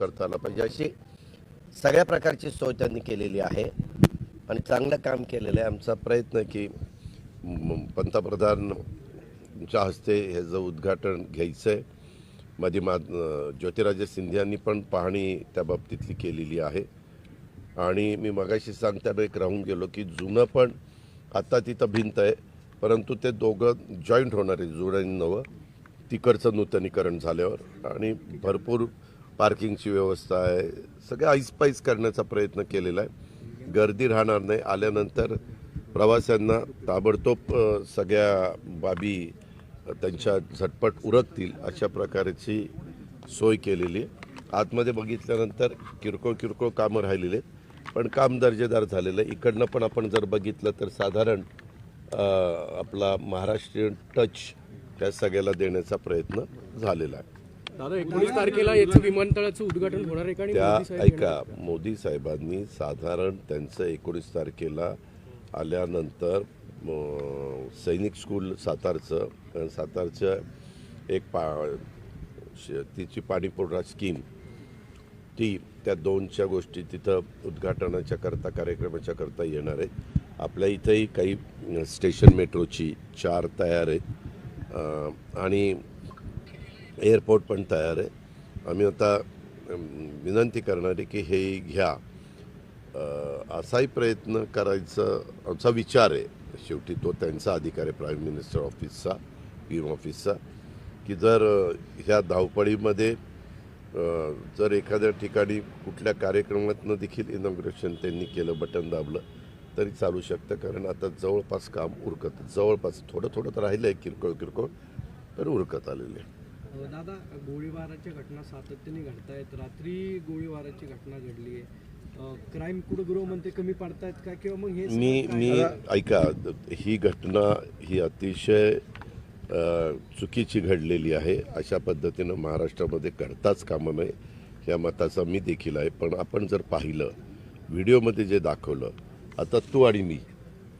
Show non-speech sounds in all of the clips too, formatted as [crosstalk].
करता आला पाहिजे म्हणजे अशी सगळ्या प्रकारची सोय त्यांनी केलेली आहे आणि चांगलं काम केलेलं आहे. आमचा प्रयत्न की पंतप्रधानच्या हस्ते ह्याचं उद्घाटन घ्यायचं आहे मध्ये मा अं, ज्योतिराजे सिंधियांनी पण पाहणी त्या बाबतीतली केलेली आहे. आणि मी मगाशी सांगताना एक राहून गेलो की जुनं पण आता तिथं भिंत आहे परंतु ते दोघं जॉईंट होणार आहे जुनं नवं. तिकडचं नूतनीकरण झाल्यावर. आणि भरपूर पार्किंगची व्यवस्था आहे. सगळं ऐसपाईस करण्याचा प्रयत्न केलेला आहे. गर्दी राहणार नाही. आल्यानंतर प्रवाशांना ताबडतोब सगळ्या बाबी त्यांच्या झटपट उरकतील अशा प्रकारची सोय केलेली आहे. आतमध्ये बघितल्यानंतर किरकोळ किरकोळ कामं राहिलेली आहेत. पण काम दर्जेदार झालेलं आहे. इकडनं पण आपण जर बघितलं तर साधारण आपला महाराष्ट्रीयन टच त्या सगळ्याला देण्याचा प्रयत्न झालेला आहे. दादा एकोणीस तारखेला याचं विमानतळाचं उद्घाटन होणार आहे का आणि त्या मोदी साहेब ऐका मोदी साहेबांनी साधारण त्यांचं एकोणीस तारखेला आल्यानंतर म, सैनिक स्कूल सातारचं सातारचं एक पा श- तिची पाणीपुरवठा स्कीम ती त्या दोनच्या गोष्टी तिथं उद्घाटनाच्या करता कार्यक्रमाच्या करता येणार आहेत आपल्या इथंही काही अ, स्टेशन मेट्रोची चार तयार आहेत. अ, आणि एअरपोर्ट पण तयार आहे. आम्ही आता विनंती करणार आहे की हे घ्या. असाही प्रयत्न करायचं आमचा विचार आहे. शेवटी तो त्यांचा अधिकार आहे प्राईम मिनिस्टर ऑफिसचा पी एम ऑफिसचा की जर ह्या धावपळीमध्ये जर एखाद्या ठिकाणी कुठल्या कार्यक्रमातनं देखील इनॉग्रेशन त्यांनी केलं बटन दाबलं तरी चालू शकतं. कारण आता जवळपास काम उरकत जवळपास थोडं थोडं तर राहिलं आहे किरकोळ किरकोळ तर उरकत आलेलं. आहे दादा गोळीबाराच्या घटना सातत्याने घडतायत. रात्री गोळीबाराची घटना घडली आहे. क्राईम कुठं गृहमंत्री कमी पडतायत का? किंवा मग हे मी मी ऐका ही घटना ही अतिशय चुकीची घडलेली आहे. अशा पद्धतीनं महाराष्ट्रामध्ये घडताच कामं नये या मताचा मी देखील आहे. पण आपण जर पाहिलं व्हिडिओमध्ये जे दाखवलं आता तू आणि मी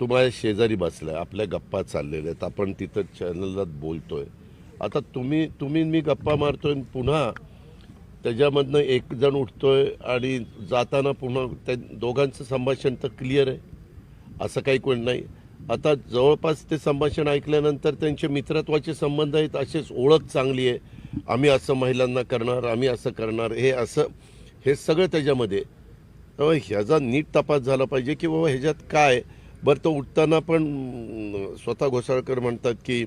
तू माझ्या शेजारी बसलाय आपल्या गप्पा चाललेल्या आहेत. आपण तिथं चॅनलला बोलतोय. आता तुम्ही तुम्ही मी गप्पा मारतोय पुन्हा त्याच्यामधनं एक जण उठतोय आणि जाताना पुन्हा त्या दोघांचं संभाषण तर क्लिअर आहे. असं काही कोण नाही. आता जवळपास ते संभाषण ऐकल्यानंतर त्यांचे मित्रत्वाचे संबंध आहेत असेच ओळख चांगली आहे. आम्ही असं महिलांना करणार आम्ही असं करणार हे असं हे सगळं त्याच्यामध्ये. ह्याचा नीट तपास झाला पाहिजे की बाबा ह्याच्यात काय बरं तो उठताना पण स्वतः घोसाळकर म्हणतात की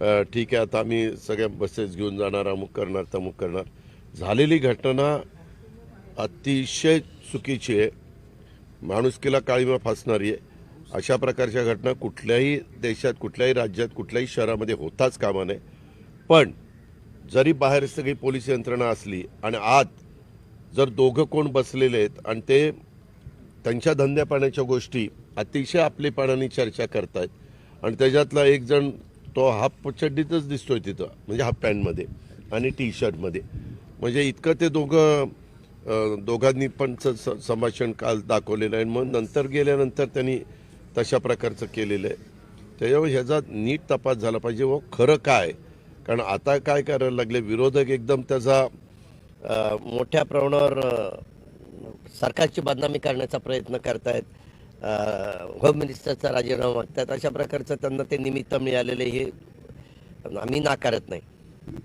ठीक आहे आता आम्ही सगळ्या बसेस घेऊन जाणार अमुक करणार तमुक करणार. झालेली घटना अतिशय चुकीची आहे. माणुसकीला काळीमा फासणारी आहे. अशा प्रकारच्या घटना कुठल्याही देशात कुठल्याही राज्यात कुठल्याही शहरामध्ये होताच कामा नये. पण जरी बाहेर सगळी पोलीस यंत्रणा असली आणि आत जर दोघं कोण बसलेले आहेत आणि ते त्यांच्या धंद्यापाण्याच्या गोष्टी अतिशय आपलेपणाने चर्चा करतायत आणि त्याच्यातला एक जण तो हाफ चड्डीतच दिसतोय तिथं म्हणजे हाफ पॅन्टमध्ये आणि टी शर्टमध्ये म्हणजे इतकं ते दोघं दोघांनी पण स- संभाषण काल दाखवलेलं आहे. आणि मग नंतर गेल्यानंतर त्यांनी तशा प्रकारचं केलेलं आहे. त्याच्यामुळे ह्याचा नीट तपास झाला पाहिजे. व खरं काय? कारण आता काय करायला लागले? विरोधक एकदम त्याचा मोठ्या प्रमाणावर सरकारची बदनामी करण्याचा प्रयत्न करतायत. होम मिनिस्टरचा राजीनामा मागतात. अशा प्रकारचं त्यांना ते निमित्त मिळालेले हे आम्ही नाकारत नाही.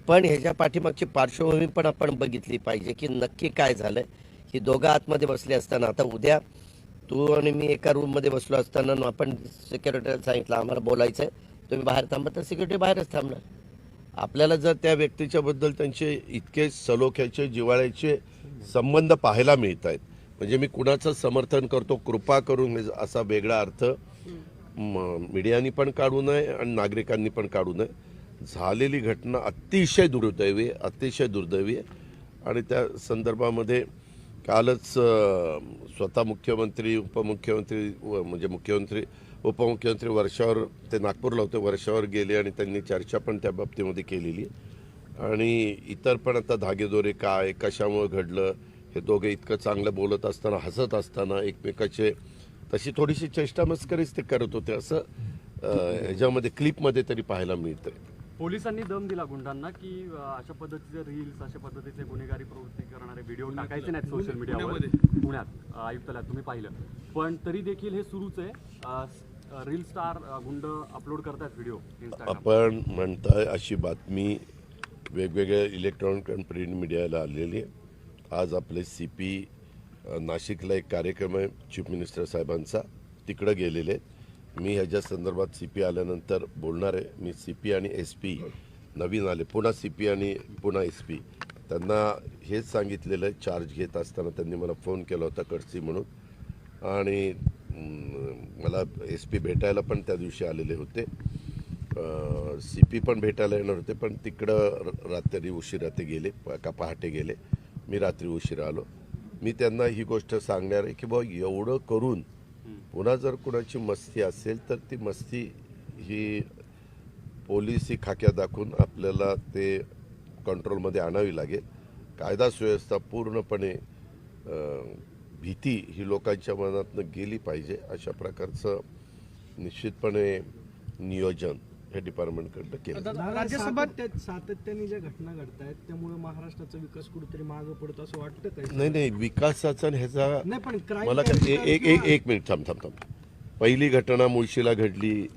पण ह्याच्या पाठीमागची पार्श्वभूमी पण आपण बघितली पाहिजे की नक्की काय झालं ही दोघं आतमध्ये बसले असताना आता उद्या तू आणि मी एका रूममध्ये बसलो असताना आपण सिक्युरिटीला सांगितलं आम्हाला बोलायचं आहे तुम्ही बाहेर थांबा. तर सिक्युरिटी बाहेरच थांबणार. आपल्याला जर त्या व्यक्तीच्याबद्दल त्यांचे इतके सलोख्याचे जिवाळ्याचे संबंध पाहायला मिळत आहेत म्हणजे मी कुणाचं समर्थन करतो कृपा करून असा वेगळा अर्थ. म- मीडियानी पण काढू नये आणि नागरिकांनी पण काढू नये. झालेली घटना अतिशय दुर्दैवी अतिशय दुर्दैवी आहे. आणि त्या संदर्भामध्ये कालच स्वतः मुख्यमंत्री उपमुख्यमंत्री व- म्हणजे मुख्यमंत्री उपमुख्यमंत्री वर्षावर ते नागपूरला होते वर्षावर गेले आणि त्यांनी चर्चा पण त्या बाबतीमध्ये केलेली आणि इतर पण आता धागेदोरे काय कशामुळे घडलं हे दोघे इतकं चांगलं बोलत असताना हसत असताना एकमेकाचे तशी थोडीशी चेष्टा मस्करीच ते करत होते. असं ह्याच्यामध्ये क्लिपमध्ये तरी पाहायला मिळतंय. पोलिसांनी दम दिला गुंडांना की अशा पद्धतीचे रील्स अशा पद्धतीचे गुन्हेगारी प्रवृत्ती करणारे व्हिडिओ टाकायचे नाहीत सोशल मीडियावर पुण्यात आयुक्तालयात तुम्ही पाहिलं. पण तरी देखील हे सुरूच आहे. रील स्टार गुंड अपलोड करतात व्हिडिओ इंस्टाग्राम आपण म्हणताय अशी बातमी वेगवेगळ्या इलेक्ट्रॉनिक आणि प्रिंट मीडियाला आलेली आहे. आज आपले सी पी नाशिकला एक कार्यक्रम आहे चीफ मिनिस्टर साहेबांचा. तिकडं गेलेले मी ह्याच्या संदर्भात सी पी आल्यानंतर बोलणार आहे. मी सी पी आणि एस पी नवीन आले. पुन्हा सी पी आणि पुन्हा एस पी त्यांना हेच सांगितलेलं आहे. चार्ज घेत असताना त्यांनी मला फोन केला होता कडसी म्हणून. आणि मला एस पी भेटायला पण त्या दिवशी आलेले होते. सी पी पण भेटायला येणार होते पण तिकडं र- रात्री उशिरा ते गेले का पहाटे गेले. मी रात्री उशिरा आलो. मी त्यांना ही गोष्ट सांगणार आहे की बा एवढं करून पुन्हा जर कुणाची मस्ती असेल तर ती मस्ती ही पोलिसी खाक्या दाखवून आपल्याला ते कंट्रोलमध्ये आणावी लागेल. कायदा सुव्यवस्था पूर्णपणे भीती ही लोकांच्या मनातनं गेली पाहिजे अशा प्रकारचं निश्चितपणे नियोजन हे डिपार्टमेंटकडनं केलं. जातं. राज्यसभा सातत्याने ज्या घटना घडतायत त्यामुळे महाराष्ट्राचा विकास कुठेतरी मागं पडतो असं वाटतं काय नाही नाही विकासाचा ह्याचा नाही पण मला काय काय एक एक एक मिनिट थांब थांब थांब. पहिली घटना मुळशीला घडली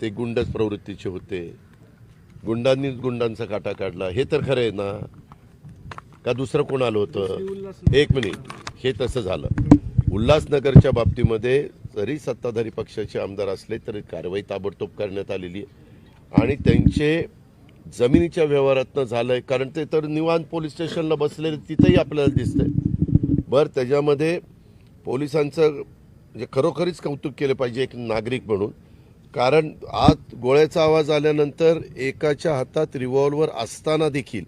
ते गुंडच प्रवृत्तीचे होते. गुंडांनीच गुंडांचा काटा काढला. हे तर खरं आहे ना? का दुसरं कोण आलं होतं? एक मिनिट. हे तसं झालं. उल्हासनगरच्या बाबतीमध्ये जरी सत्ताधारी पक्षाचे आमदार असले तरी कारवाई ताबडतोब करण्यात आलेली आहे. आणि त्यांचे जमिनीच्या व्यवहारातनं आहे कारण ते तर निवांत पोलीस स्टेशनला बसलेले तिथंही आपल्याला दिसतंय. बरं त्याच्यामध्ये पोलिसांचं म्हणजे खरोखरीच कौतुक केलं पाहिजे एक नागरिक म्हणून. कारण आत गोळ्याचा आवाज आल्यानंतर एकाच्या हातात रिव्हॉल्वर असताना देखील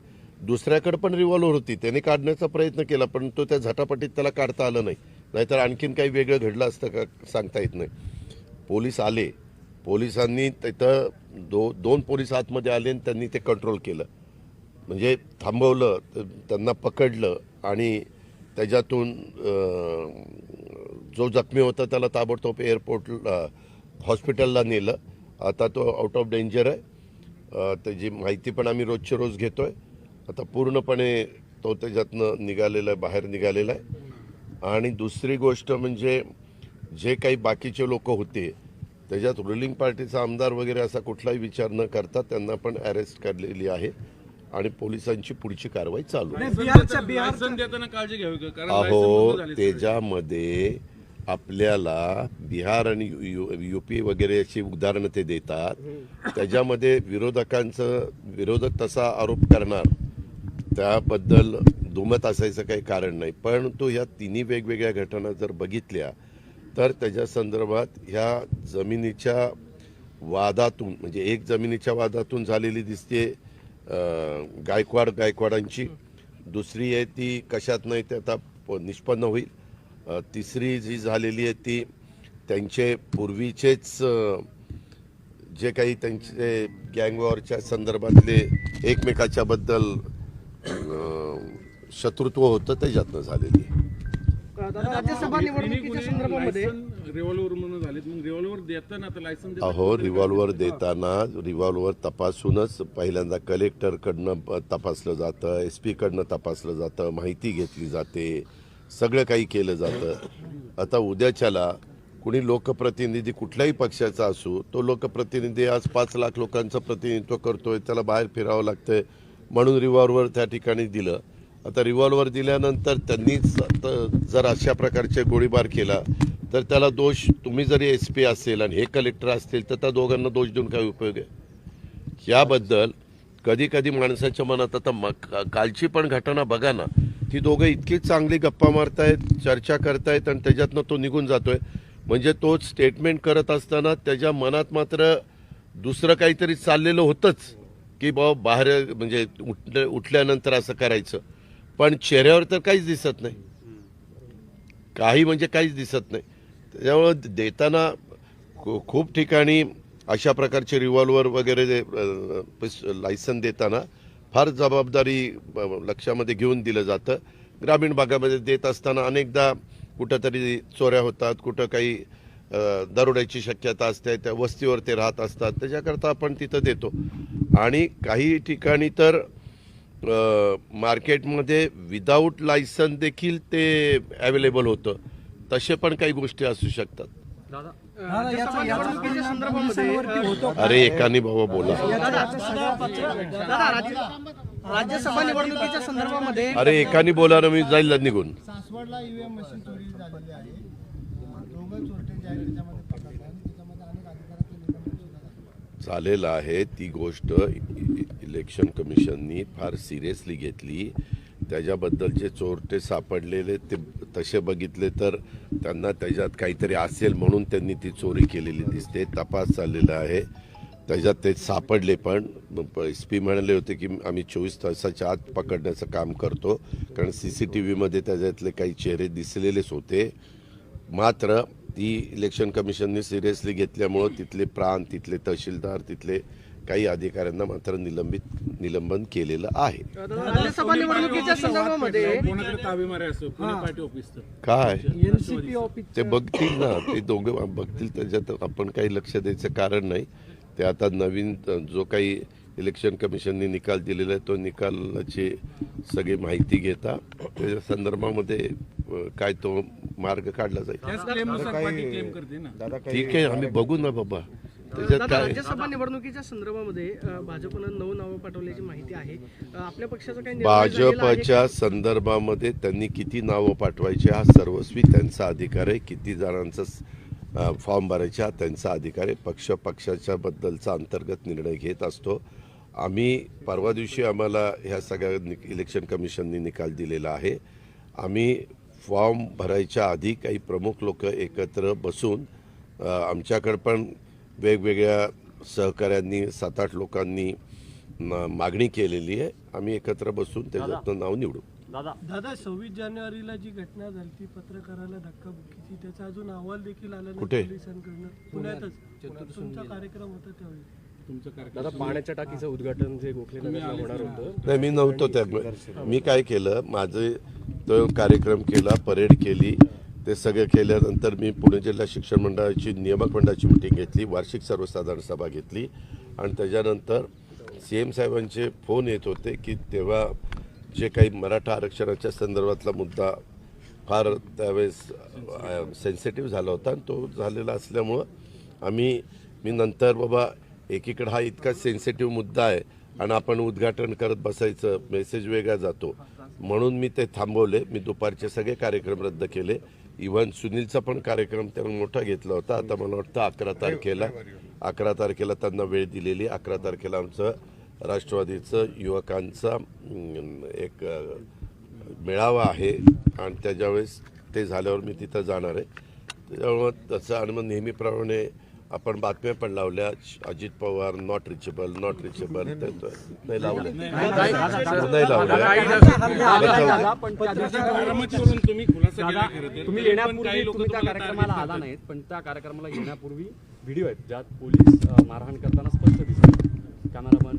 दुसऱ्याकडे पण रिव्हॉल्वर होती. त्याने काढण्याचा प्रयत्न केला पण तो त्या झटापटीत त्याला काढता आलं नाही. नाहीतर आणखीन काही वेगळं घडलं असतं का सांगता येत नाही. पोलीस आले पोलिसांनी तिथं दो दोन पोलीस आतमध्ये आले आणि त्यांनी ते कंट्रोल केलं. म्हणजे थांबवलं त्यांना पकडलं आणि त्याच्यातून जो जखमी होता त्याला ताबडतोब एअरपोर्टला हॉस्पिटलला नेलं. आता तो आउट ऑफ डेंजर आहे. त्याची माहिती पण आम्ही रोजच्या रोज घेतो आहे आता पूर्णपणे तो त्याच्यातनं निघालेला आहे बाहेर निघालेला आहे. आणि दुसरी गोष्ट म्हणजे जे काही बाकीचे लोक होते त्याच्यात रुलिंग पार्टीचा आमदार वगैरे असा कुठलाही विचार न करता त्यांना पण अरेस्ट करलेली आहे आणि पोलिसांची पुढची कारवाई चालू अहो. त्याच्यामध्ये आपल्याला बिहार आणि युपी वगैरे अशी उदाहरणं ते देतात. त्याच्यामध्ये विरोधकांचं विरोधक तसा आरोप करणार त्याबद्दल दुमत असायचं काही कारण नाही. परंतु ह्या तिन्ही वेगवेगळ्या घटना जर बघितल्या तर त्याच्या संदर्भात ह्या जमिनीच्या वादातून म्हणजे एक जमिनीच्या वादातून झालेली दिसते गायकवाड गायकवाडांची. दुसरी आहे ती कशात नाही ते आता प- निष्पन्न होईल. तिसरी जी झालेली आहे ती त्यांचे पूर्वीचेच जे काही त्यांचे गँगवॉरच्या संदर्भातले एकमेकाच्याबद्दल शत्रुत्व होतं त्याच्यातनं झालेली आहे. राज्यसभा तिन्ही निवडणुकीच्या गुन्हे संदर्भामध्ये लायसन रिव्हॉल्वर म्हणून झालेत. मग रिव्हॉल्वर देताना आता लायसन देताना अहो रिव्हॉल्वर देताना रिव्हॉल्वर तपासूनच पहिल्यांदा कलेक्टरकडनं तपासलं जातं एस पीकडनं तपासलं जातं माहिती घेतली जाते सगळं काही केलं जातं. आता उद्याच्याला कुणी लोकप्रतिनिधी कुठल्याही पक्षाचा असू तो लोकप्रतिनिधी आज पाच लाख लोकांचं प्रतिनिधित्व करतोय त्याला बाहेर फिरावं लागतंय म्हणून रिव्हॉल्वर त्या ठिकाणी दिलं. आता रिव्हॉल्वर दिल्यानंतर त्यांनीच जर अशा प्रकारचे गोळीबार केला तर त्याला दोष तुम्ही जरी एस पी असेल आणि हे कलेक्टर असतील तर त्या दोघांना दोष देऊन काय उपयोग आहे? याबद्दल कधी कधी माणसाच्या मनात आता म- कालची पण घटना बघा ना ती दोघं इतकी चांगली गप्पा मारतायत चर्चा करतायत आणि त्याच्यातनं तो निघून जातोय. म्हणजे तो स्टेटमेंट करत असताना त्याच्या मनात मात्र दुसरं काहीतरी चाललेलं होतंच की बाबा बाहेर म्हणजे उठ उठल्यानंतर असं करायचं. पण चेहऱ्यावर तर काहीच दिसत नाही. काही म्हणजे काहीच दिसत नाही. त्याच्यामुळं देताना खू- खूप ठिकाणी अशा प्रकारचे रिव्हॉल्वर वगैरे लायसन देताना फार जबाबदारी लक्षामध्ये घेऊन दिलं जातं. ग्रामीण भागामध्ये देत असताना अनेकदा कुठंतरी चोऱ्या होतात कुठं काही दरोड्याची शक्यता असते त्या वस्तीवर ते राहत असतात. त्याच्याकरता आपण तिथं देतो. आणि काही ठिकाणी तर मार्केटमध्ये विदाऊट लायसन देखील ते अवेलेबल होतं. तसे पण काही गोष्टी असू शकतात? अरे एकाने बाबा बोला. राज्यसभा निवडणुकीच्या संदर्भामध्ये अरे एकाने बोला ना मी जाईल निघून. सासवडला ईव्हीएम मशीन चोरी झालेली आहे. दोघं चोरटे जे आहेत त्याच्यामध्ये पकडले आणि त्याच्यामध्ये अनेक अधिकाऱ्यांचे निलंबन सुद्धा झाले चालेलं आहे ती गोष्ट. इलेक्शन कमिशननी फार सिरियसली घेतली. त्याच्याबद्दल जे चोरटे सापडलेले ते तसे बघितले तर त्यांना त्याच्यात काहीतरी असेल म्हणून त्यांनी ती चोरी केलेली दिसते. तपास चाललेला आहे. त्याच्यात ते सापडले पण. एस पी म्हणाले होते की आम्ही चोवीस तासाच्या आत पकडण्याचं काम करतो. कारण सी सी टी व्हीमध्ये त्याच्यातले काही चेहरे दिसलेलेच होते. मात्र ती इलेक्शन कमिशनने सिरियसली घेतल्यामुळं तिथले प्रांत तिथले तहसीलदार तिथले काही अधिकाऱ्यांना मात्र निलंबित निलंबन केलेलं आहे. निवडणुकीच्या संदर्भामध्ये काय? एनसीपी ऑफिस ते बघतील ना. ते दोघं बघतील. त्याच्यात आपण काही लक्ष द्यायचं कारण नाही. ते आता नवीन जो काही इलेक्शन कमिशनने निकाल दिलेला आहे तो निकालाची सगळी माहिती घेता. त्याच्या संदर्भामध्ये काय तो मार्ग काढला जाईल. ठीक आहे. आम्ही बघू ना बाबा. दादा राज्यसभा निवडणुकीच्या संदर्भामध्ये अ, भाजपनं नऊ नावं पाठवल्याची माहिती आहे. अ, आपल्या पक्षाचा काही निर्णय झालेला आहे? भाजपच्या संदर्भामध्ये त्यांनी किती नावं पाठवायची हा सर्वस्वी त्यांचा अधिकार आहे. किती जणांचा अ, फॉर्म भरायचे हा त्यांचा अधिकार आहे. पक्ष पक्षाच्या बद्दलचा अंतर्गत निर्णय घेत असतो. आम्ही परवा दिवशी आम्हाला ह्या सगळ्या नि- इलेक्शन कमिशननी निकाल दिलेला आहे. आम्ही फॉर्म भरायच्या आधी काही प्रमुख लोक एकत्र बसून अ, आमच्याकडं पण वेगवेगळ्या सहकाऱ्यांनी सात आठ लोकांनी मागणी केलेली आहे. आम्ही एकत्र बसून त्याच्यातनं नाव निवडू. दादा. दादा सव्वीस जानेवारीला जी घटना झाली ती पत्रकाराला धक्काबुक्कीची त्याचा अजून अहवाल देखील आला नाही कुठे? पोलिसांकडनं. पुण्यातच. तुमचा कार्यक्रम होता त्यावेळी. तुमचं कार्यक्रम दादा पाण्याच्या टाकीचं उद्घाटन जे गोखले नगरला होणार होतं. नाही मी नव्हतो त्यामुळे मी काय केलं? माझे तो कार्यक्रम केला परेड केली. ते सगळं केल्यानंतर मी पुणे जिल्हा शिक्षण मंडळाची नियामक मंडळाची मिटिंग घेतली वार्षिक सर्वसाधारण सभा घेतली. आणि त्याच्यानंतर सी एम साहेबांचे फोन येत होते की तेव्हा जे काही मराठा आरक्षणाच्या संदर्भातला मुद्दा फार त्यावेळेस सेन्सिटिव्ह झाला होता आणि तो झालेला असल्यामुळं आम्ही मी नंतर बाबा एकीकडे हा इतका सेन्सिटिव्ह मुद्दा आहे आणि आपण उद्घाटन करत बसायचं मेसेज वेगळा जातो. म्हणून मी ते थांबवले. मी दुपारचे सगळे कार्यक्रम रद्द केले. इव्हन सुनीलचा पण कार्यक्रम त्यांनी मोठा घेतला होता. आता मला वाटतं अकरा तारखेला अकरा तारखेला त्यांना वेळ दिलेली. अकरा तारखेला आमचं राष्ट्रवादीचं युवकांचा एक मेळावा आहे. आणि त्याच्यावेळेस ते झाल्यावर मी तिथं जाणार आहे. त्याच्यामुळं तसं आणि मग नेहमीप्रमाणे आपण बातम्या पण लावल्या. Ajit Pawar not reachable not reachable नाही लावल्या. नाही बारामतीवरून तुम्ही येण्यापूर्वी तुम्ही त्या कार्यक्रमाला आला. नाहीत पण त्या कार्यक्रमाला येण्यापूर्वी व्हिडिओ आहेत ज्यात पोलीस मारहाण करताना स्पष्ट दिसतात. कॅमेरामन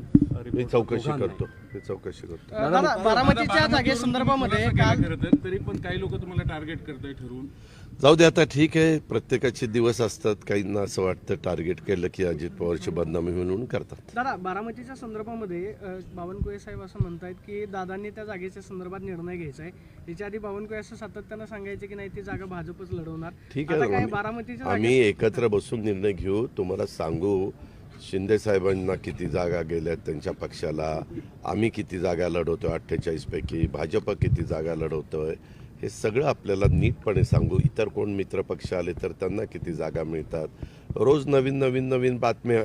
मी चौकशी करतो. मी चौकशी करतो. बारामतीच्या जागे संदर्भामध्ये तरी पण काही लोक तुम्हाला टार्गेट करताय ठरवून. जाऊ दे आता ठीक आहे. प्रत्येकाचे दिवस असतात. काहींना असं वाटतं टार्गेट केलं की अजित पवारची बदनामी म्हणून करतात. दादा बारामतीच्या संदर्भामध्ये अ, बावनकुळे साहेब असं म्हणतायत की दादांनी त्या जागेच्या संदर्भात निर्णय घ्यायचा आहे त्याच्या आधी बावनकुळे असं सातत्यानं सांगायचे की नाही ती जागा भाजपच लढवणार. ठीक आता आहे आम्ही- बारामतीच्या आम्ही एकत्र बसून निर्णय घेऊ. तुम्हाला सांगू शिंदे साहेबांना किती जागा गेल्यात त्यांच्या पक्षाला? आम्ही किती जागा लढवतोय? अठ्ठेचाळीस पैकी भाजप किती जागा लढवतोय? हे सगळं आपल्याला नीटपणे सांगू. इतर कोण मित्रपक्ष आले तर त्यांना किती जागा मिळतात? रोज नवीन नवीन नवीन बातम्या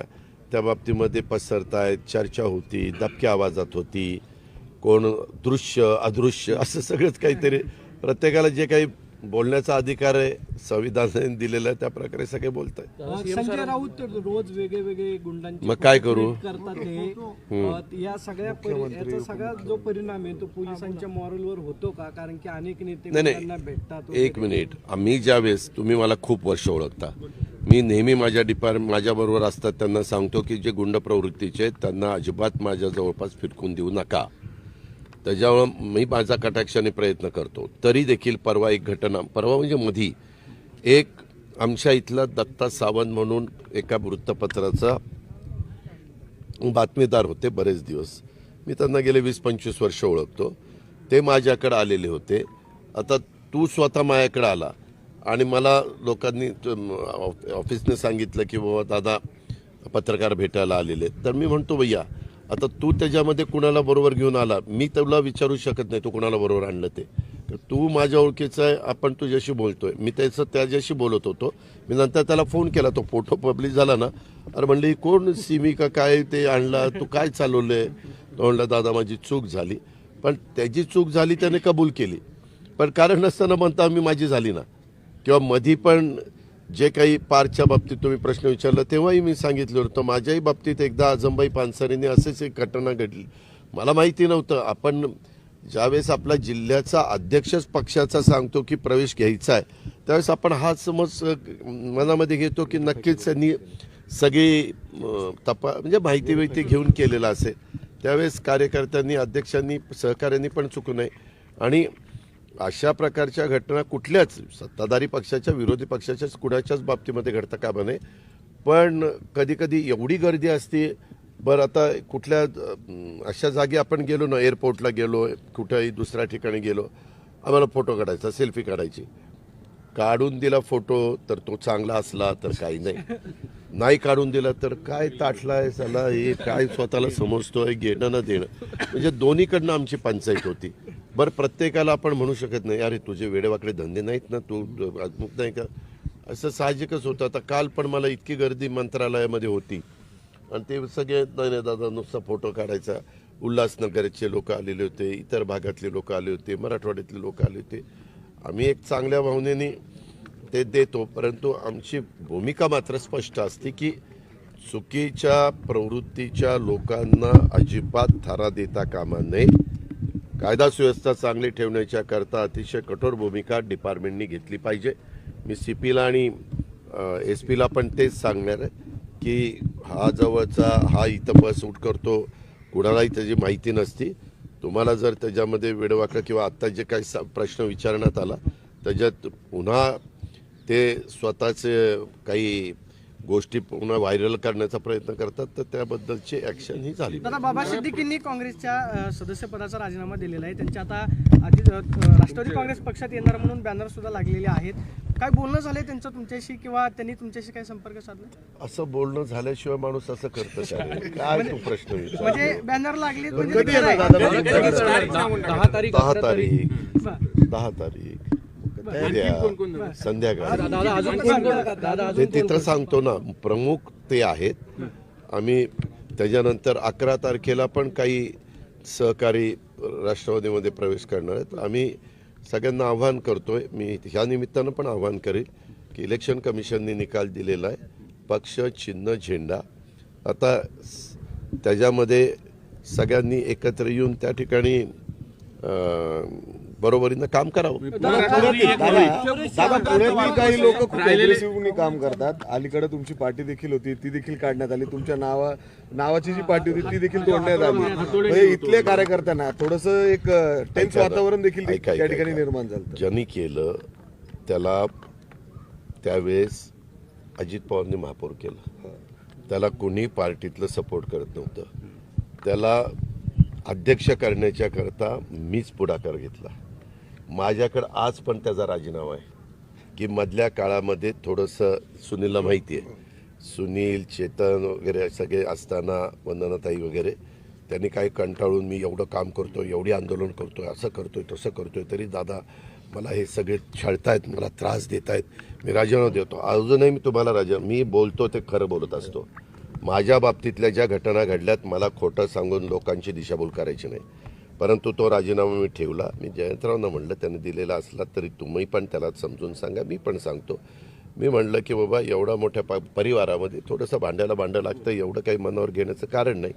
त्या बाबतीमध्ये पसरत आहेत चर्चा होती दबक्या आवाजात होती. कोण दृश्य अदृश्य असं सगळंच काहीतरी. प्रत्येकाला जे काही बोलण्याचा अधिकार आहे संविधानाने दिलेला आहे त्या प्रकारे सगळे बोलत आहेत संजय राऊत रोज वेगळे वेगळे गुंडांचे मग काय करू? करतात हे या सगळ्या परि- याचा सगळा जो परिणाम आहे तो पोलिसांच्या मॉरलवर होतो का? कारण की अनेक नेते नाही त्यांना नाही भेटतात एक मिनिट. आम्ही ज्यावेळेस तुम्ही मला खूप वर्ष ओळखता. मी नेहमी माझ्या डिपार्टमेंट माझ्याबरोबर असतात त्यांना सांगतो की जे गुंड प्रवृत्तीचे आहेत त्यांना अजिबात माझ्या जवळपास फिरकून देऊ नका. त्याच्यामुळं मी माझा कटाक्षाने प्रयत्न करतो. तरी देखील परवा एक घटना परवा म्हणजे मधी एक आमच्या इथला दत्ता सावंत म्हणून एका वृत्तपत्राचा बातमीदार होते बरेच दिवस. मी त्यांना गेले वीस पंचवीस वर्ष ओळखतो. ते माझ्याकडे आलेले होते. आता तू स्वतः माझ्याकडे आला आणि मला लोकांनी ऑफ- ऑफिसने सांगितलं की बाबा दादा पत्रकार भेटायला आलेले आहेत. तर मी म्हणतो भैया आता तू त्याच्यामध्ये कुणाला बरोबर घेऊन आला? मी तुला विचारू शकत नाही तू कुणाला बरोबर आणलं ते. तर तू माझ्या ओळखीचा आहे आपण तुझ्याशी बोलतोय. मी त्याचं त्याच्याशी बोलत होतो. मी नंतर त्याला फोन केला. तो फोटो पब्लिश झाला ना. अरे म्हणलं कोण सिमी का काय ते आणला? तू काय चालवलंय? तो म्हणला दादा माझी चूक झाली. पण त्याची चूक झाली त्याने कबूल केली. पण कारण नसताना म्हणता मी माझी झाली ना. किंवा मधी पण जे काही पारच्या बाबतीत तुम्ही प्रश्न विचारला तेव्हाही मी सांगितलं होतं माझ्याही बाबतीत एकदा आजमबाई पानसरेने असेच एक घटना घडली. मला माहिती नव्हतं. आपण ज्यावेळेस आपला जिल्ह्याचा अध्यक्षच पक्षाचा सांगतो की प्रवेश घ्यायचा आहे त्यावेळेस आपण हा समज मनामध्ये घेतो की नक्कीच त्यांनी सगळी तपा म्हणजे माहिती बिहिती घेऊन केलेला असेल. त्यावेळेस कार्यकर्त्यांनी अध्यक्षांनी सहकाऱ्यांनी पण चुकू नये. आणि अशा प्रकारच्या घटना कुठल्याच सत्ताधारी पक्षाच्या विरोधी पक्षाच्याच कुणाच्याच बाबतीमध्ये घडता का म्हणे पण कधीकधी एवढी गर्दी असते बरं आता कुठल्या अशा जागी आपण गेलो ना एअरपोर्टला गेलो कुठंही दुसऱ्या ठिकाणी गेलो आम्हाला फोटो काढायचा सेल्फी काढायची. काढून दिला फोटो तर तो चांगला असला तर काही नाही. नाही काढून दिला तर काय ताटलाय चला हे काय स्वतःला समजतोय घेणं ना देणं. म्हणजे दोन्हीकडनं आमची पंचायत होती. बरं प्रत्येकाला आपण म्हणू शकत नाही अरे तुझे वेडेवाकडे धंदे नाहीत ना तू अमुक नाही का? असं साहजिकच होतं. आता काल पण मला इतकी गर्दी मंत्रालयामध्ये होती. आणि ते सगळे नाही नाही दादा नुसता फोटो काढायचा. उल्हासनगरचे लोक आलेले होते इतर भागातले लोक आले होते मराठवाड्यातले लोक आले होते. आम्ही एक चांगल्या भावनेने ते देतो परंतु आमची भूमिका मात्र स्पष्ट असते की चुकीच्या प्रवृत्तीच्या लोकांना अजिबात थारा देता कामा नये. कायदा सुव्यवस्था चांगली ठेवण्याच्या करता अतिशय कठोर भूमिका डिपार्टमेंटनी घेतली पाहिजे. मी सी पीला आणि एस पीला पण तेच सांगणार आहे की हा जवळचा हा इथं बस उठ करतो कुणालाही त्याची माहिती नसती. तुम्हाला जर त्याच्यामध्ये वेडवाकडं किंवा आत्ता जे काही सा- प्रश्न विचारण्यात आला त्याच्यात पुन्हा ते स्वतःचे काही गोष्टी पुन्हा व्हायरल करण्याचा प्रयत्न करतात तर त्याबद्दलची ॲक्शन ही झाली दादा बाबा सिद्दीकींनी काँग्रेसच्या सदस्यपदाचा राजीनामा दिलेला आहे. त्यांच्या आता आधी राष्ट्रवादी काँग्रेस पक्षात येणार म्हणून बॅनर सुद्धा लागलेले आहेत. काय बोलणं झालंय त्यांचं तुमच्याशी किंवा त्यांनी तुमच्याशी काय संपर्क साधला? असं बोलणं झाल्याशिवाय माणूस असं करतं का? काय तू प्रश्न विचार म्हणजे बॅनर लागले म्हणजे? दहा तारीख दहा तारीख. संध्याकाळी. ते तिथं सांगतो ना प्रमुख ते आहेत. आम्ही त्याच्यानंतर अकरा तारखेला पण काही सहकारी राष्ट्रवादीमध्ये प्रवेश करणार आहेत. आम्ही सगळ्यांना आव्हान करतोय. मी ह्या निमित्तानं पण आव्हान करेल की इलेक्शन कमिशनने निकाल दिलेला आहे. पक्ष चिन्ह झेंडा. आता त्याच्यामध्ये सगळ्यांनी एकत्र येऊन त्या ठिकाणी बरोबरीनं काम करावं. दादा पुण्यातील काही लोक खूप अग्रेसिव्हली काम करतात अलीकडे तुमची पार्टी देखील होती ती देखील काढण्यात आली तुमच्या नावा नावाची जी पार्टी होती ती देखील तोडण्यात आली. म्हणजे इथल्या कार्यकर्त्यांना थोडस एक टेन्स वातावरण देखील त्या ठिकाणी. निर्माण झालं ज्यांनी केलं त्याला त्यावेळेस अजित पवारने महापौर केलं. त्याला कोणी पार्टीतलं सपोर्ट करत नव्हतं. त्याला अध्यक्ष करण्याच्याकरता मीच पुढाकार घेतला. माझ्याकडं आज पण त्याचा राजीनामा आहे की मधल्या काळामध्ये थोडंसं सुनीलला माहिती आहे. सुनील चेतन वगैरे सगळे असताना वंदनाताई वगैरे त्यांनी काही कंटाळून मी एवढं काम करतो एवढी आंदोलन करतोय असं करतोय तसं करतोय तरी दादा मला हे सगळे छळतायत मला त्रास देत आहेत मी राजीनामा देतो. अजूनही मी तुम्हाला राजा मी बोलतो ते खरं बोलत असतो. माझ्या बाबतीतल्या ज्या घटना घडल्यात मला खोटं सांगून लोकांची दिशाभूल करायची नाही. परंतु तो राजीनामा मी ठेवला. मी जयंतरावनं म्हणलं त्याने दिलेला असला तरी तुम्ही पण त्याला समजून सांगा मी पण सांगतो. मी म्हणलं की बाबा एवढा मोठ्या प परिवारामध्ये थोडंसं भांड्याला भांडं लागतं एवढं काही मनावर घेण्याचं कारण नाही.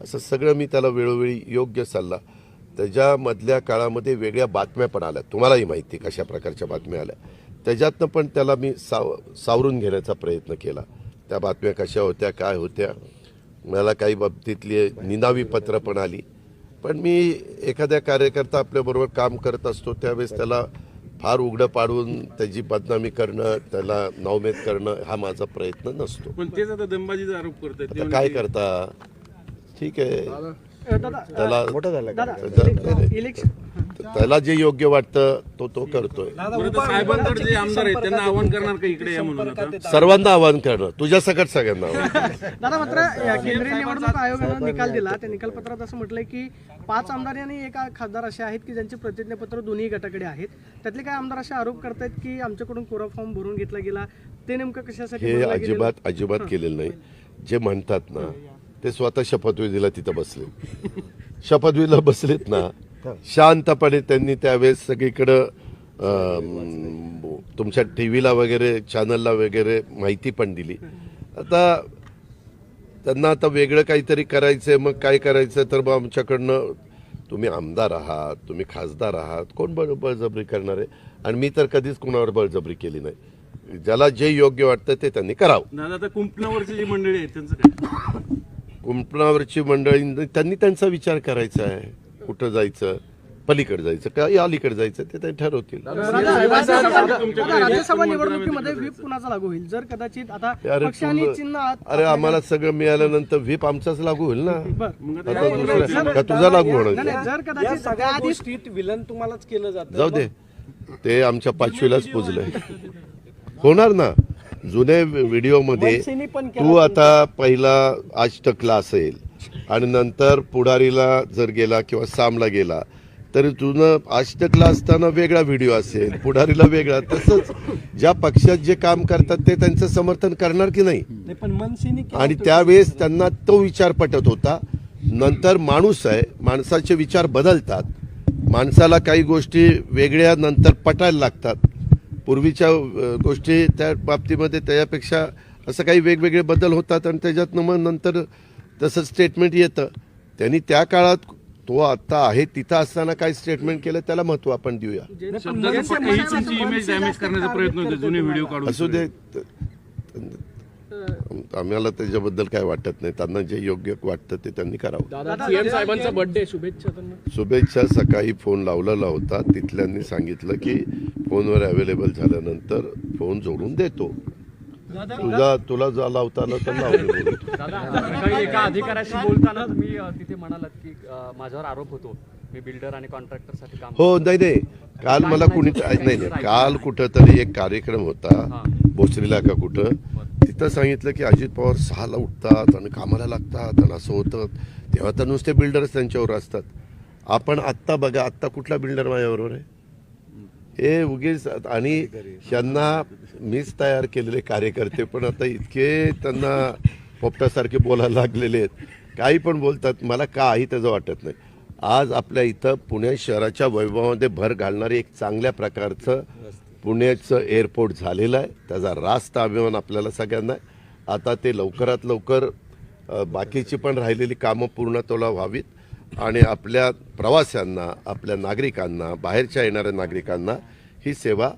असं सगळं मी त्याला वेळोवेळी योग्य सल्ला. त्याच्यामधल्या काळामध्ये वेगळ्या बातम्या पण आल्या. तुम्हालाही माहिती कशा प्रकारच्या बातम्या आल्या. त्याच्यातनं पण त्याला मी साव सावरून घेण्याचा प्रयत्न केला. त्या बातम्या कशा होत्या काय होत्या मला काही बाबतीतली निनावी पत्र पण आली. पण मी एखाद्या कार्यकर्ता आपल्याबरोबर काम करत असतो त्यावेळेस त्याला फार उघडं पाडून त्याची बदनामी करणं त्याला नवमेद करणं हा माझा प्रयत्न नसतो. पण तेच आता दंबाजीचा आरोप करतायत ते आता काय करता? ठीक आहे. त्याला मोठं झालं इलेक्शन त्याला जे योग्य वाटतं तो तो करतोय. साहेबांकडे जे आमदार आहेत त्यांना आव्हान करणार का इकडे या म्हणून आता? सर्वांना आवाहन करणं तुझ्या सकट सगळ्यांना आवाहन [laughs] दादा मात्र अ, केंद्रीय निवडणूक आयोगानं निकाल दिला. त्या निकालपत्रात असं म्हटलंय की पाच आमदार आणि एक खासदार असे आहेत की ज्यांचे प्रतिज्ञापत्र दोन्ही गटाकडे आहेत. त्यातले काही आमदार असे आरोप करतायत की आमच्याकडून कोरा फॉर्म भरून घेतला गेला. ते नेमकं कशासाठी हे भरला गेलेला? अजिबात अजिबात केलेलं नाही. जे म्हणतात ना ते स्वतः शपथविधीला तिथं बसले. शपथविधीला बसलेत ना शांतपणे त्यांनी त्यावेळेस सगळीकडं तुमच्या टी व्हीला वगैरे चॅनलला वगैरे माहिती पण दिली. आता त्यांना आता वेगळं काहीतरी करायचंय मग काय करायचं तर मग आमच्याकडनं तुम्ही आमदार आहात तुम्ही खासदार आहात कोण बळ बळजबरी करणार आहे? आणि मी तर कधीच कोणावर बळजबरी केली नाही. ज्याला जे योग्य वाटतं ते त्यांनी करावं. आता कुंपणावरची जी मंडळी आहेत त्यांचं कुंपणावरची मंडळी त्यांनी त्यांचा विचार करायचा आहे. कुठं जायचं पलीकडे जायचं का अलीकडे जायचं ते ते ठरवतील. दादा, राज्यसभा निवडणुकीमध्ये व्हीप कुणाचा लागू होईल? जर कदाचित आता अरे पक्ष आणि तुला- चिन्ह आत- अरे आम्हाला सगळं मिळाल्यानंतर व्हीप आमचाच लागू होईल ना? बरं. आता दुसरं का तुझा लागू नाही, होणार? नाही, जर कदाचित गोष्टीत विलन तुम्हालाच केलं जातं. जाऊ दे. ते आमच्या पाचवीलाच पुजलंय. होणार ना? जुने पण केलं तू आता पहिला आज टकला असेल. आणि नंतर पुढारीला जर गेला किंवा सामला गेला तर तुझं आष्टकला असताना वेगळा व्हिडिओ असेल पुढारीला वेगळा. तसंच ज्या पक्षात जे काम करतात ते त्यांचं समर्थन करणार की नाही? आणि त्यावेळेस त्यांना तो विचार पटत होता. नंतर माणूस आहे माणसाचे विचार बदलतात. माणसाला काही गोष्टी वेगळ्या नंतर पटायला लागतात. पूर्वीच्या गोष्टी त्या बाबतीमध्ये त्याच्यापेक्षा असं काही वेगवेगळे बदल होतात आणि त्याच्यातनं मग नंतर तसं स्टेटमेंट येतं. त्यांनी त्या काळात तो आता आहे तिथं असताना काय स्टेटमेंट केलं त्याला महत्त्व आपण देऊया. शब्दाचा फक्त तुमची इमेज डॅमेज करण्याचा प्रयत्न होते जुने व्हिडिओ काढून असू दे आम्हाला त्याच्याबद्दल काय वाटत नाही. त्यांना जे योग्य वाटतं ते त्यांनी करावं. सीएम साहेबांचा बर्थडे शुभेच्छा शुभेच्छा सकाळी फोन लावलेला होता. तिथल्यांनी सांगितलं की फोनवर अवेलेबल झाल्यानंतर फोन जोडून देतो. तुझा तुला जा लावता आलं तर. दादा एका अधिकाऱ्याशी बोलताना तुम्ही अ, तिथे म्हणालात की माझ्यावर आरोप होतो. मी बिल्डर आणि कॉन्ट्रॅक्टरसाठी काम हो नाही नाही. काल मला कुणी नाही नाही काल कुठं तरी एक कार्यक्रम होता भोसरीला का कुठं? तिथं सांगितलं की अजित पवार सहाला उठतात आणि कामाला लागतात आणि असं होतं. तेव्हा तर नुसते बिल्डर्स त्यांच्यावर असतात. आपण आत्ता बघा आत्ता कुठला बिल्डर माझ्याबरोबर आहे? हे उगीच आणि यांना मीच तयार केलेले कार्यकर्ते पण आता इतके त्यांना पोपटासारखे बोलायला लागलेले आहेत. काही पण बोलतात मला काही त्याचं वाटत नाही. आज आपल्या इथं पुणे शहराच्या वैभवामध्ये भर घालणारे एक चांगल्या प्रकारचं पुण्याचं एअरपोर्ट झालेलं आहे. त्याचा रास्त अभिमान आपल्याला सगळ्यांना आता ते लवकरात लवकर बाकीची पण राहिलेली कामं पूर्णत्वाला व्हावीत. आणि आपल्या प्रवाशांना आपल्या नागरिकांना बाहेरच्या येणाऱ्या नागरिकांना ही सेवा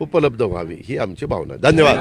उपलब्ध व्हावी ही आमची भावना. धन्यवाद